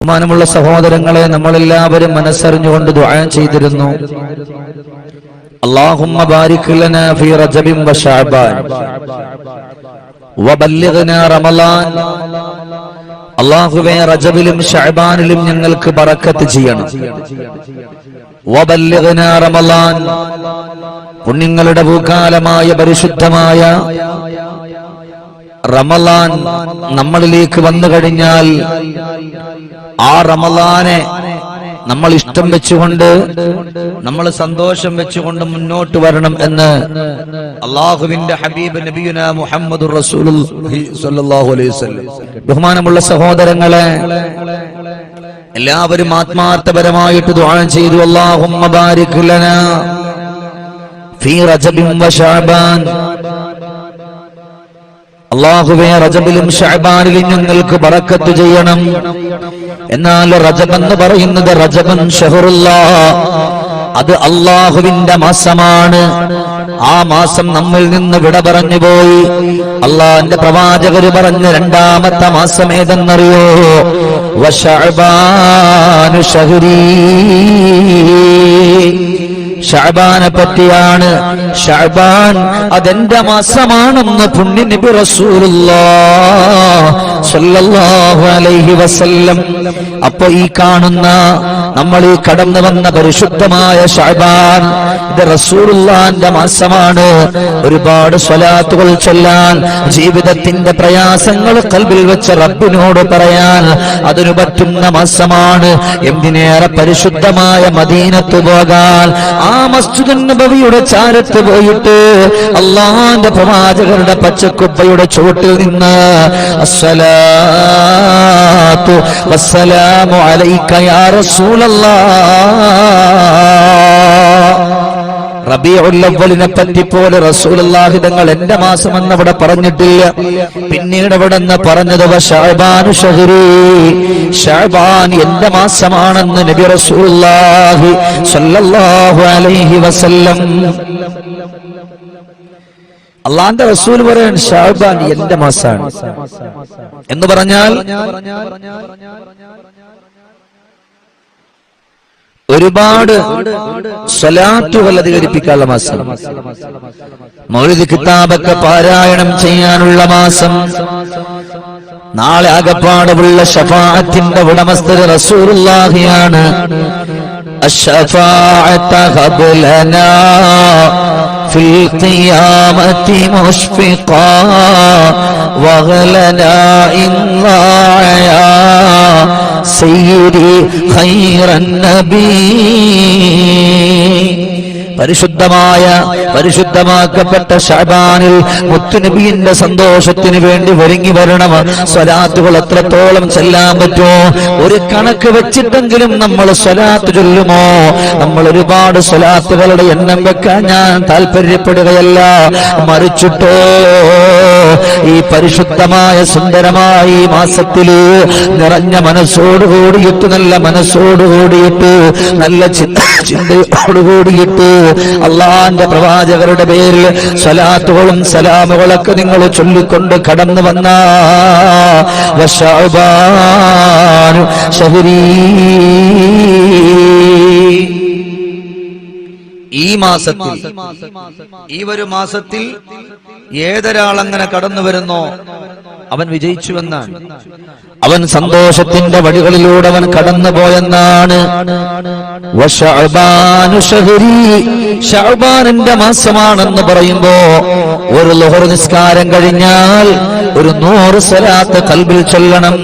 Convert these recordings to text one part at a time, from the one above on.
ബഹുമാനമുള്ള സഹോദരങ്ങളെ നമ്മളെല്ലാവരും മനസ്സറിഞ്ഞുകൊണ്ട് ദുആ ചെയ്തിരുന്നു اللهم بارك لنا في رجب وشعبان وبلغنا رمضان അള്ളാഹുവെ റജബിലും ഷഅബാനിലും ഞങ്ങൾക്ക് ബറക്കത്ത് ചെയ്യണം വബല്ലിഗ്നാ റമളാൻ പുണ്യങ്ങളുടെ ഭൂകാലമായ പരിശുദ്ധമായ റമളാൻ നമ്മളിലേക്ക് വന്നു കഴിഞ്ഞാൽ ആ റമലാനെ നമ്മൾ ഇഷ്ടം വെച്ചുകൊണ്ട് നമ്മൾ സന്തോഷം വെച്ചുകൊണ്ട് മുന്നോട്ട് വരണം എന്ന് അള്ളാഹുവിന്റെ ഹബീബ് നബിയുന മുഹമ്മദ് ബഹുമാനമുള്ള സഹോദരങ്ങളെ എല്ലാവരും ആത്മാർത്ഥപരമായിട്ട് ദ്വാരം ചെയ്തു. അല്ലാഹുമ്മ ബാരിക് ലനാ ഫീ റജബിൻ വശഅബാൻ അള്ളാഹുവെ റജബിലും ഷഅബാനിലും ഞങ്ങൾക്ക് ബറക്കത്ത് ചെയ്യണം. എന്നാൽ റജബ് എന്ന് പറയുന്നത് റജബൻ ഷഹറുല്ല. അത് അള്ളാഹുവിന്റെ മാസമാണ്. ആ മാസം നമ്മിൽ നിന്ന് വിട പറഞ്ഞു പോയി. അള്ളാന്റെ പ്രവാചകര് പറഞ്ഞ രണ്ടാമത്തെ മാസം ഏതെന്നറിയോ? ഷഹരീ. ഷഅബാനെ പറ്റിയാണ്. ഷഹബാൻ അതെന്റെ മാസമാണെന്ന് പുണ്യ നബി വസല്ലം. അപ്പൊ ഈ കാണുന്ന നമ്മൾ ഈ കടന്നു വന്ന പരിശുദ്ധമായ ഷഅബാൻ ഇത് റസൂലുള്ളാന്റെ മാസമാണ്. ഒരുപാട് സ്വലാത്തുകൾ ചൊല്ലാൻ ജീവിതത്തിന്റെ പ്രയാസങ്ങൾ കൽവിൽ വെച്ച റബ്ബിനോട് പറയാൻ അതിനു പറ്റുന്ന മാസമാണ്. എന്തിനേറെ പരിശുദ്ധമായ മദീനത്ത് പോകാൻ ആ മസ്ജിദ് നബവിയുടെ ചാരത്ത് പോയിട്ട് അള്ളാന്റെ പ്രവാചകരുടെ പച്ചക്കുപ്പയുടെ ചുവട്ടിൽ നിന്ന് അസ്സലാത്തു വസ്സലാമു അലൈക യാ റസൂലല്ലാഹ്. റബിയുള്ളവലിനെ പറ്റി പോലെ റസൂലുള്ളാഹി തങ്ങൾ എന്റെ മാസം എന്ന് അവിടെ പറഞ്ഞിട്ടില്ല. പിന്നീട് അവിടെ നിന്ന് പറഞ്ഞത് ഷഅബാനു ഷഹരി. ഷഅബാൻ എന്റെ മാസമാണെന്ന് നബി റസൂലുള്ളാഹി സ്വല്ലല്ലാഹു അലൈഹി വസല്ലം. അള്ളാന്റെ റസൂൽ പറയാൻ ഷാബാൻ എന്റെ മാസാണ് എന്ന് പറഞ്ഞാൽ ഒരുപാട് സ്വലാത്തുകൾ അധികരിപ്പിക്കാനുള്ള മാസം മൗലിദ് കിതാബൊക്കെ പാരായണം ചെയ്യാനുള്ള മാസം നാളെ ആകപ്പാടുള്ള ഷഫാഅത്തിന്റെ ഉടമസ്ഥര് റസൂലുള്ളാഹിയാണ് الشفاعة هب لنا في القيامة مشفقا واغلنا إن ضاعيا سيدي خير النبي. പരിശുദ്ധമായ പരിശുദ്ധമാക്കപ്പെട്ട ഷാബാനിൽ മുത്തുനബിയുടെ സന്തോഷത്തിന് വേണ്ടി ഒരുങ്ങി വരണം. സ്വലാത്തുകൾ എത്രത്തോളം ചെല്ലാൻ പറ്റുമോ? ഒരു കണക്ക് വെച്ചിട്ടെങ്കിലും നമ്മൾ സ്വലാത്ത് ചൊല്ലുമോ? നമ്മൾ ഒരുപാട് സ്വലാത്തുകളുടെ എണ്ണം വെക്കാൻ ഞാൻ താല്പര്യപ്പെടുകയല്ല. മറിച്ചിട്ടോ ഈ പരിശുദ്ധമായ സുന്ദരമായ ഈ മാസത്തിൽ നിറഞ്ഞ മനസ്സോടുകൂടിയിട്ട് നല്ല മനസ്സോടുകൂടിയിട്ട് നല്ല ചിന്ത ചിന്തയോടുകൂടിയിട്ട് അള്ളാന്റെ പ്രവാചകരുടെ പേരിൽ സലാത്തുകളും സലാമുകളൊക്കെ നിങ്ങൾ ചൊല്ലിക്കൊണ്ട് കടന്നു വന്ന. ശഹരീ. ഈ മാസത്തിൽ ഈ ഒരു മാസത്തിൽ ഏതൊരാൾ അങ്ങനെ കടന്നു വരുന്നോ അവൻ വിജയിച്ചുവെന്നാണ്. അവൻ സന്തോഷത്തിന്റെ വഴികളിലൂടെ അവൻ കടന്നു പോയെന്നാണ് ശഹരീ. ശഅബാനിന്റെ മാസമാണെന്ന് പറയുമ്പോ ഒരു ലോഹർ നിസ്കാരം കഴിഞ്ഞാൽ ഒരു നൂറ് സലാത്ത് കൽബിൽ ചൊല്ലണം.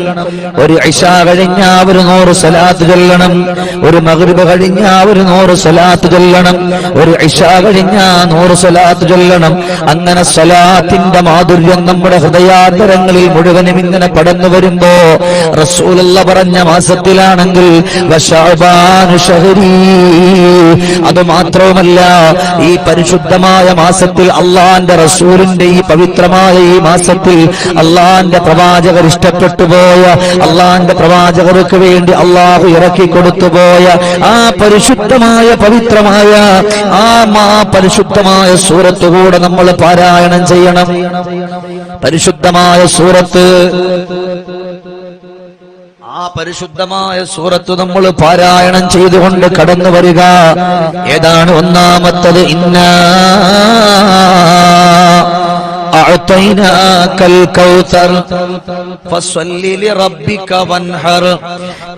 ഒരു ഇഷ കഴിഞ്ഞാൽ ഒരു നൂറ് സലാത്ത് ചൊല്ലണം. ഒരു മഗ്രിബ് കഴിഞ്ഞാൽ ഒരു നൂറ് സലാത്ത് ചൊല്ലണം. ഒരു ഇഷ കഴിഞ്ഞാ നൂറ് സ്വലാത്ത് ചൊല്ലണം അങ്ങനെ സ്വലാത്തിന്റെ മാധുര്യം നമ്മുടെ ഹൃദയാന്തരങ്ങളിൽ മുഴുവനും ഇങ്ങനെ പടന്നു വരുമ്പോ റസൂലല്ല പറഞ്ഞ മാസത്തിലാണെങ്കിൽ. അത് മാത്രവുമല്ല ഈ പരിശുദ്ധമായ മാസത്തിൽ അള്ളാന്റെ റസൂലിന്റെ ഈ പവിത്രമായ ഈ മാസത്തിൽ അള്ളാന്റെ പ്രവാചകർ ഇഷ്ടപ്പെട്ടു പോയ അള്ളാന്റെ പ്രവാചകർക്ക് വേണ്ടി അള്ളാഹു ഇറക്കി കൊടുത്തു പോയ ആ പരിശുദ്ധമായ പവിത്രമായ ആ മാ പരിശുദ്ധമായ സൂറത്ത് കൂടെ നമ്മൾ പാരായണം ചെയ്യണം. പരിശുദ്ധമായ സൂറത്ത്. ആ പരിശുദ്ധമായ സൂറത്ത് നമ്മൾ പാരായണം ചെയ്തുകൊണ്ട് കടന്നു വരിക. ഏതാണ് ഒന്നാമത്തത്? ഇന്ന أعطيناك الكوثر فصل لربك وانحر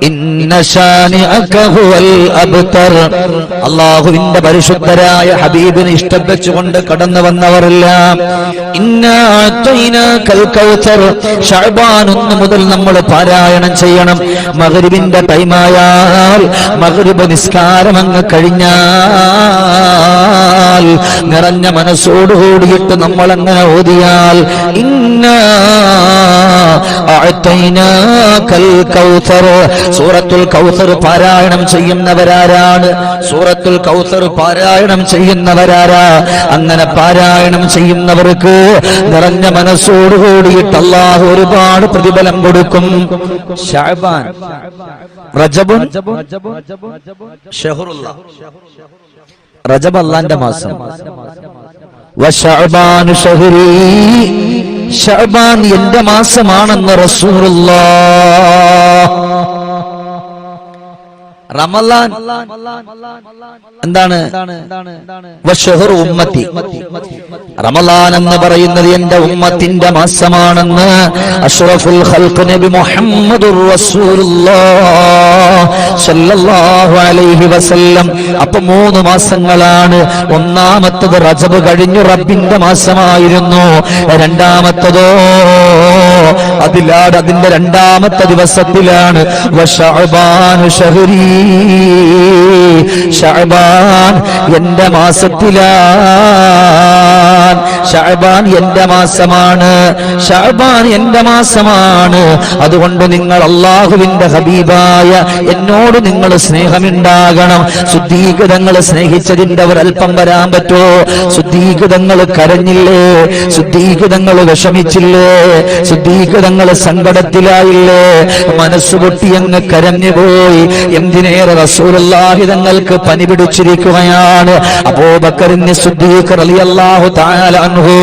إن شانئك هو الأبتر അള്ളാഹുവിന്റെ പരിശുദ്ധരായ ഹബീബിനെ ഇഷ്ടപ്പെച്ചുകൊണ്ട് കടന്നു വന്നവരെല്ലാം ഷഅബാൻ ഒന്ന് മുതൽ നമ്മൾ പാരായണം ചെയ്യണം മഗ്രിബിന്റെ ടൈമായാൽ മഗ്രിബ് നിസ്കാരം അങ്ങ് കഴിഞ്ഞാൽ നിറഞ്ഞ മനസ്സോടുകൂടിയിട്ട് നമ്മൾ അങ്ങനെ ഓതിയാൽ ഇന്ന സൂറത്തുൽ കൗസർ പാരായണം ചെയ്യുന്നവരാരാണ്? സൂറത്തുൽ കൗസർ പാരായണം ചെയ്യുന്നവരാരാ? അങ്ങനെ പാരായണം ചെയ്യുന്നവർക്ക് നിറഞ്ഞ മനസ്സോടുകൂടിയിട്ട് അള്ളാഹു ഒരുപാട് പ്രതിഫലം കൊടുക്കും. റജബ് അള്ളാന്റെ മാസം. ഷഅബാൻ എന്റെ മാസമാണെന്ന് റസൂലുള്ളാഹ് റമലാൻ. എന്താണ്? ഉമ്മത്തി. റമലാൻ എന്ന് പറയുന്നത് എന്റെ ഉമ്മത്തിന്റെ മാസമാണെന്ന് അഷ്റഫുൽ ഖൽഖ് നബി മുഹമ്മദുർ റസൂലുള്ളാഹ് സല്ലല്ലാഹു അലൈഹി വസല്ലം. അപ്പൊ മൂന്ന് മാസങ്ങളാണ്. ഒന്നാമത്തത് റജബ് കഴിഞ്ഞു റബ്ബിന്റെ മാസമായിരുന്നു. രണ്ടാമത്തതോ അതിലാണ് അതിന്റെ രണ്ടാമത്തെ ദിവസത്തിലാണ്. വശഅബാനു ഷഹ്രീ ഷഅബാൻ എന്റെ ഷഅബാൻ എന്റെ മാസമാണ് ഷഅബാൻ എന്റെ മാസമാണ്. അതുകൊണ്ട് നിങ്ങൾ അള്ളാഹുവിന്റെ ഹബീബായ എന്നോട് നിങ്ങൾ സ്നേഹമുണ്ടാകണം. ശുദ്ധീകൃതങ്ങൾ സ്നേഹിച്ചതിന്റെ ഒരൽപ്പം വരാൻ പറ്റോ? ശുദ്ധീകൃതങ്ങൾ കരഞ്ഞില്ലേ? ശുദ്ധീകൃതങ്ങൾ വിഷമിച്ചില്ലേ? ശുദ്ധീകൃതങ്ങൾ സങ്കടത്തിലായില്ലേ? മനസ്സ് പൊട്ടി അങ്ങ് കരഞ്ഞുപോയി എന്തിനേറെ റസൂലുള്ളാഹി തങ്ങൾക്ക് പനി പിടിച്ചിരിക്കുകയാണ്. അബൂബക്കറിന് ശുദ്ധീകർ റളിയല്ലാഹു തആല അൻഹു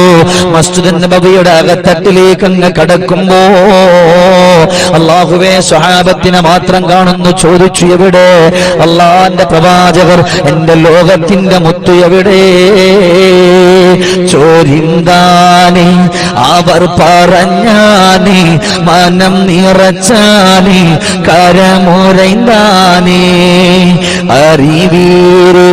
മസ്ജിദ് നബവിയുടെ അകത്തട്ടിലേക്ക് അങ്ങ് കടക്കുമ്പോ അള്ളാഹുവേ സ്വഹാബത്തിനെ മാത്രം കാണുന്നു ചോദിച്ചു എവിടെ? അള്ളാന്റെ പ്രവാചകർ എന്റെ ലോകത്തിന്റെ മുത്തു എവിടെ? ചോരിന്താനെ അവർ പറഞ്ഞാനെ മനം നിറച്ചാനെ കരമുറൈന്താനേ അറിവീര്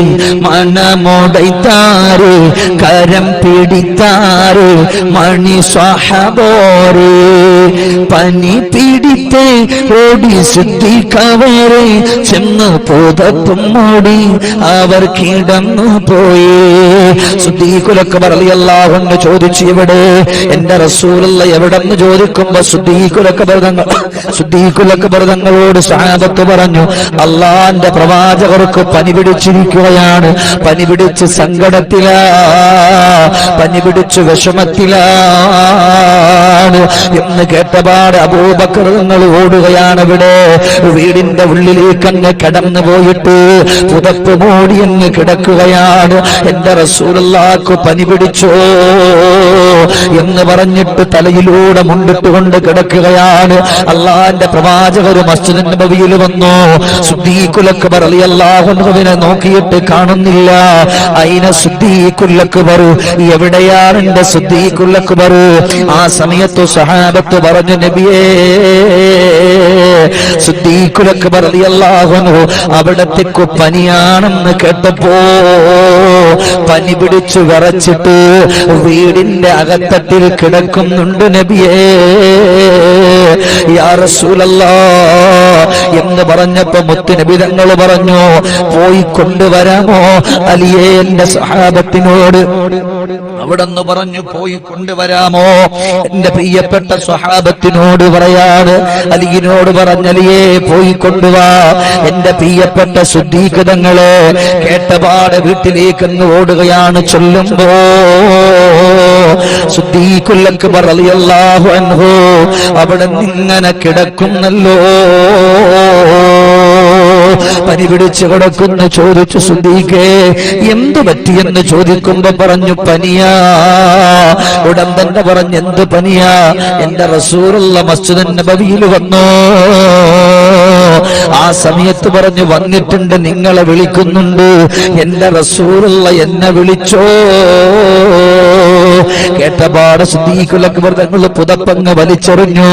മണമുടൈത്താറ് കരം പിടിത്താറ് മണി സ്വഹബോരെ. പനി പിടിത്തെ ഓടി ശുദ്ധിക്കവരെ ചെന്ന് പോതപ്പും മൂടി അവർ കിടന്നു പോയി. ശുദ്ധീകുലൊക്കെ പറയല്ലാഹെന്ന് ചോദിച്ചു ഇവിടെ എന്റെ റസൂലുള്ള എവിടെന്ന് ചോദിക്കുമ്പോ ശുദ്ധീകുലൊക്കെ ബൃതങ്ങൾ ശുദ്ധീകുലൊക്കെ ബൃതങ്ങളോട് സ്വാഗത്ത് പറഞ്ഞു അള്ളാന്റെ പ്രവാചകർക്ക് പനി പിടിച്ചിരിക്കുകയാണ് പനി പിടിച്ച് സങ്കടത്തില പനി പിടിച്ച് വിഷമത്തിലാണ് എന്ന് കേട്ടപാട് അബൂബക്കൃതങ്ങൾ ഓടുകയാണ് ഇവിടെ. വീടിന്റെ ഉള്ളിലേക്ക് അങ്ങ് കടന്നു പോയിട്ട് പുതപ്പ് മൂടി അങ്ങ് കിടക്കുകയാണ്. എന്റെ റസൂലുള്ളാക്ക് പനി പിടിച്ചോ എന്ന് പറഞ്ഞിട്ട് തലയിലൂടെ മുണ്ടിട്ടുകൊണ്ട് കിടക്കുകയാണ്. അള്ളാന്റെ പ്രവാചകർ മസ്ജിദ് ഭവിയിൽ വന്നു. സുദ്ദീഖുലക്ക് പറളി അള്ളാഹുവിനെ നോക്കിയിട്ട് കാണുന്നില്ല. അയിന സുദ്ദീഖുല്ലക്ക് പറു എവിടെയാണ് എന്റെ സുദ്ദീഖുല്ലക്ക് പറു ആ സമയത്ത് സഹാബത്ത് പറഞ്ഞു നബിയേ അവിടത്തെ പനിയാണെന്ന് കേട്ടപ്പോ പനി പിടിച്ചു വിറച്ചിട്ട് വീടിന്റെ അകത്തട്ടിൽ കിടക്കുന്നുണ്ട് നബിയേ. എന്ന് പറഞ്ഞപ്പോ മുത്തുനബി തങ്ങൾ പറഞ്ഞു പോയി കൊണ്ടുവരാമോ അലിയേ എന്റെ സഹാബത്തിനോട്? അവിടെ നിന്ന് പറഞ്ഞു പോയി കൊണ്ടുവരാമോ? എന്റെ പ്രിയപ്പെട്ട സ്വഹാബത്തിനോട് പറയാണ് അലിയനോട് പറഞ്ഞലിയേ പോയി കൊണ്ടുവാ. എന്റെ പ്രിയപ്പെട്ട ശുദ്ധീകൃതങ്ങളെ കേട്ടപാട് വീട്ടിലേക്ക് ഓടുകയാണ് ചൊല്ലുമ്പോ ശുദ്ധീകുല്ലക്ക് പറയല്ലാഹു അൻഹു അവിടെ നിങ്ങനെ കിടക്കുന്നല്ലോ. പനി പിടിച്ചു കിടക്കുന്നു ചോദിച്ചു സുദ്ദീഖേ എന്തു പറ്റിയെന്ന് ചോദിക്കുമ്പോ പറഞ്ഞു പനിയാ. ഉടൻ തന്നെ പറഞ്ഞു എന്ത് പനിയാ? എന്റെ റസൂറുള്ള മസ്ജിദ് നബവിയിൽ വന്നു. ആ സമയത്ത് പറഞ്ഞു വന്നിട്ടുണ്ട് നിങ്ങളെ വിളിക്കുന്നുണ്ട്. എന്റെ റസൂറുള്ള എന്നെ വിളിച്ചോ. കേട്ടപാട് അക്ബർ തങ്ങൾ പുതപ്പങ്ങ് വലിച്ചെറിഞ്ഞു.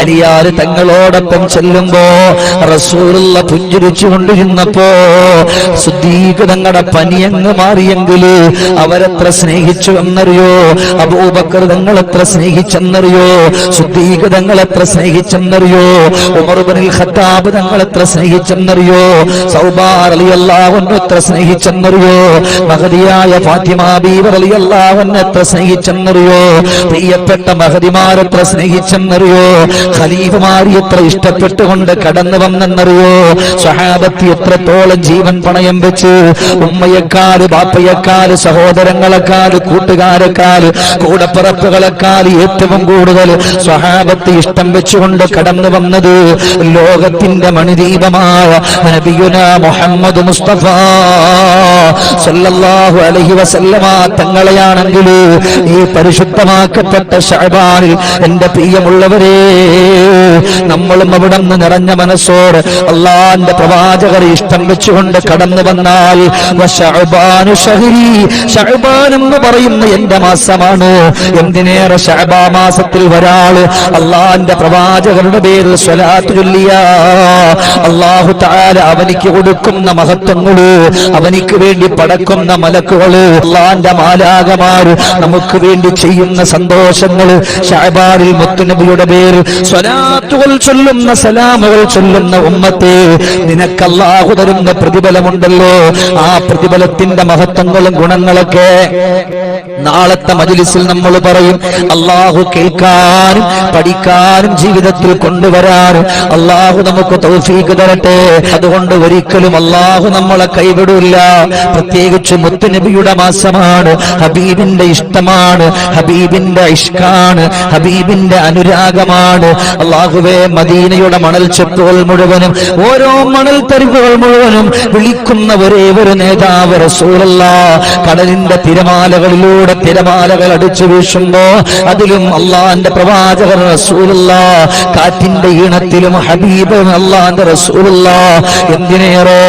അലിയാർ തങ്ങളോടൊപ്പം ചെല്ലുമ്പോ റസൂലുള്ള പുഞ്ചിരിച്ചു കൊണ്ടിരുന്നപ്പോ സുദ്ദീഖ് തങ്ങളുടെ പനിയങ്ങ് മാറിയെങ്കിൽ അവരെത്ര സ്നേഹിച്ചു എന്നറിയോ? അബൂബക്കർ തങ്ങൾ എത്ര സ്നേഹിച്ചെന്നറിയോ? സുദ്ദീഖ് തങ്ങൾ എത്ര സ്നേഹിച്ചെന്നറിയോ ഉമർബനിൽ ഖത്താബ് തങ്ങൾ എത്ര സ്നേഹിച്ചെന്നറിയോ? സൗബാർ അലി അള്ളാഹുന്നു എത്ര സ്നേഹിച്ചെന്നറിയോ? മഹതിയായ ഫാത്തിമ ബീവർ അലി അള്ളാഹുന്നെ എത്ര സ്നേഹിച്ചെന്നറിയോ? പ്രിയപ്പെട്ട മഹതിമാർ എത്ര സ്നേഹിച്ചെന്നറിയോ? ഖലീഫുമാരി എത്ര ഇഷ്ടപ്പെട്ടുകൊണ്ട് കടന്നു വന്നെന്നറിയോ? സഹാബത്തി എത്രത്തോളം ജീവൻ പണയം വെച്ചു? ഉമ്മയെക്കാൽ ബാപ്പയെക്കാൽ സഹോദരങ്ങളെക്കാൽ കൂട്ടുകാരെക്കാൽ കൂടപ്പിറപ്പുകളെക്കാൽ ഏറ്റവും കൂടുതൽ സ്വഹാബത്ത് ഇഷ്ടം വെച്ചുകൊണ്ട് കടന്നു വന്നത് ലോകത്തിന്റെ മണിദീപമായ നബിയുന മുഹമ്മദ് മുസ്തഫ. സല്ലല്ലാഹു അലൈഹി വസല്ലമ തങ്ങളെയാണെങ്കിൽ ഈ പരിശുദ്ധമാക്കപ്പെട്ട ഷഅബാനിൽ എന്റെ പ്രിയമുള്ളവരെ നമ്മളും അവിടെ നിന്ന് നിറഞ്ഞ മനസ്സോട് അള്ളാന്റെ പ്രവാചകർ ഇഷ്ടം വെച്ചുകൊണ്ട് കടന്നു വന്നാൽ എന്ന് പറയുന്ന എന്റെ മാസമാണ്? എന്തിനേറെ ഷഅബാ മാസത്തിൽ ഒരാൾ അള്ളാന്റെ പ്രവാചകരുടെ പേരിൽ അള്ളാഹു താര അവനിക്ക് കൊടുക്കുന്ന മഹത്വങ്ങൾ അവനിക്ക് വേണ്ടി പടക്കുന്ന മലക്കുകൾ അള്ളാന്റെ മാലാകമാര് നമുക്ക് വേണ്ടി ചെയ്യുന്ന സന്തോഷങ്ങൾ ഷാബാറിൽ മുത്തുനബിയുടെ പേര് സ്വലാത്തുകൾ ചൊല്ലുന്ന സലാമുകൾ ചൊല്ലുന്ന ഉമ്മത്തെ നിനക്ക് അള്ളാഹു തരുന്ന പ്രതിഫലമുണ്ടല്ലോ. ആ പ്രതിഫലത്തിന്റെ മഹത്വങ്ങളും ഗുണങ്ങളൊക്കെ നാളത്തെ മജിലിസിൽ നമ്മൾ പറയും. അള്ളാഹു കേൾക്കാനും പഠിക്കാനും ജീവിതത്തിൽ കൊണ്ടുവരാനും അള്ളാഹു നമുക്ക് തൗഫീക്ക് തരട്ടെ. അതുകൊണ്ട് ഒരിക്കലും അള്ളാഹു നമ്മളെ കൈവിടില്ല. പ്രത്യേകിച്ച് മുത്തുനബിയുടെ മാസമാണ് ഹബീബിന്റെ ഇഷ്ടമാണ് ഹബീബിന്റെ ഇഷ്കാണ്. ഹബീബിന്റെ അനുരാഗമാണ്. അള്ളാഹുവേ മദീനയുടെ മണൽ ചെപ്പുകൾ മുഴുവനും ഓരോ മണൽ തെരുവുകൾ മുഴുവനും വിളിക്കുന്ന ഒരേ ഒരു നേതാവ് റസൂലല്ല. കടലിന്റെ തിരമാലകളിലൂടെ തിരമാലകൾ അടിച്ചു വീശുമ്പോ അതിലും അള്ളാന്റെ പ്രവാചകർ റസൂലല്ല. കാറ്റിന്റെ ഈണത്തിലും ഹബീബ് അള്ളാന്റെ റസൂലല്ല. എന്തിനേറെ?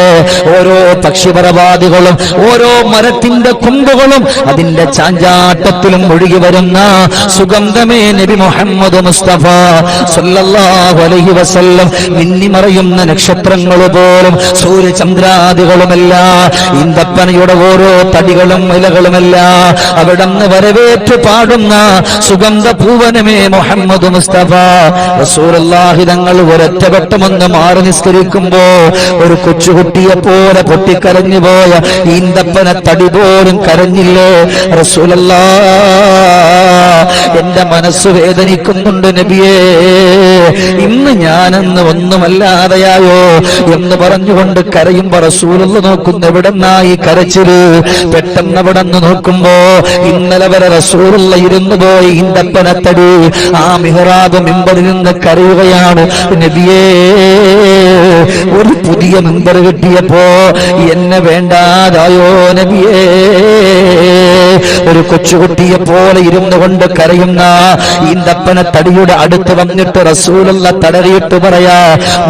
ഓരോ പക്ഷിപരവാദികളും ഓരോ മരത്തിന്റെ കൊമ്പുകളും അതിന്റെ ചാഞ്ചാട്ടത്തിലും ഒഴുകി വരുന്ന സുഗന്ധമേ നബി മുഹമ്മദ് മുസ്തഫ സല്ലല്ലാഹു അലൈഹി വസല്ലം മിന്നിമറയുന്ന നക്ഷത്രങ്ങൾ പോലും സൂര്യചന്ദ്രാദികളുമല്ല ഇന്തപ്പനയുടെ ഓരോ തടികളും ഇലകളുമല്ല. നിന്ന് വരവേറ്റ് പാടുന്ന സുഗന്ധ പൂവനമേ മുഹമ്മദ് മുസ്തഫ. റസൂലുള്ളാഹി തങ്ങൾ ഒരൊറ്റവട്ടമൊന്ന് മാറി നിസ്കരിക്കുമ്പോ ഒരു കൊച്ചുകുട്ടിയെ പോലെ പൊട്ടിക്കരഞ്ഞു പോയ ഈന്തപ്പന തടി പോലും കരഞ്ഞില്ലേ? റസൂലല്ലാ എന്റെ മനസ്സ് വേദനിക്കുന്നുണ്ട് നബിയേ. ഇന്ന് ഞാനെന്ന് ഒന്നുമല്ലാതെയായോ എന്ന് പറഞ്ഞുകൊണ്ട് കരയുമ്പോ നോക്കുന്ന നോക്കുന്നു എവിടെന്നായി കരച്ചിൽ? പെട്ടെന്ന് അവിടെ നോക്കുമ്പോ ഇന്നലെ വരെ റസൂലുള്ള ഇരുന്നു പോയി ഇന്തപ്പനത്തടി ആ മിഹറാബ് മിമ്പതിൽ നിന്ന് കരയുകയാണ്. നബിയേ ഒരു പുതിയ മെമ്പർ കിട്ടിയപ്പോ എന്നെ വേണ്ടാതായോ നബിയേ? ഒരു കൊച്ചുകുട്ടിയെ പോലെ ഇരുന്നു കൊണ്ട് കരയുന്ന ഈന്തപ്പന തടിയുടെ അടുത്ത് വന്നിട്ട് റസൂലുള്ള തടറിയിട്ട് പറയാ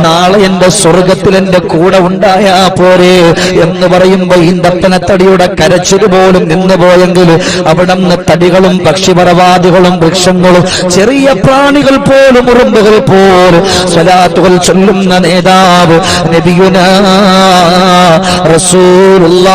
നാളെ എന്റെ സ്വർഗത്തിൽ എന്റെ കൂടെ ഉണ്ടായാ പോരെ എന്ന് പറയുമ്പോ ഈന്തപ്പന തടിയുടെ കരച്ചിൽ പോലും നിന്നു പോയെങ്കിൽ അവിടെ നിന്ന് തടികളും പക്ഷിപറവാദികളും വൃക്ഷങ്ങളും ചെറിയ പ്രാണികൾ പോലും ഉറുമ്പുകൾ പോലും സ്വലാത്തുകൾ ചൊല്ലുന്ന നേതാവ് പിതാവ് നബിയുന റസൂലുള്ള.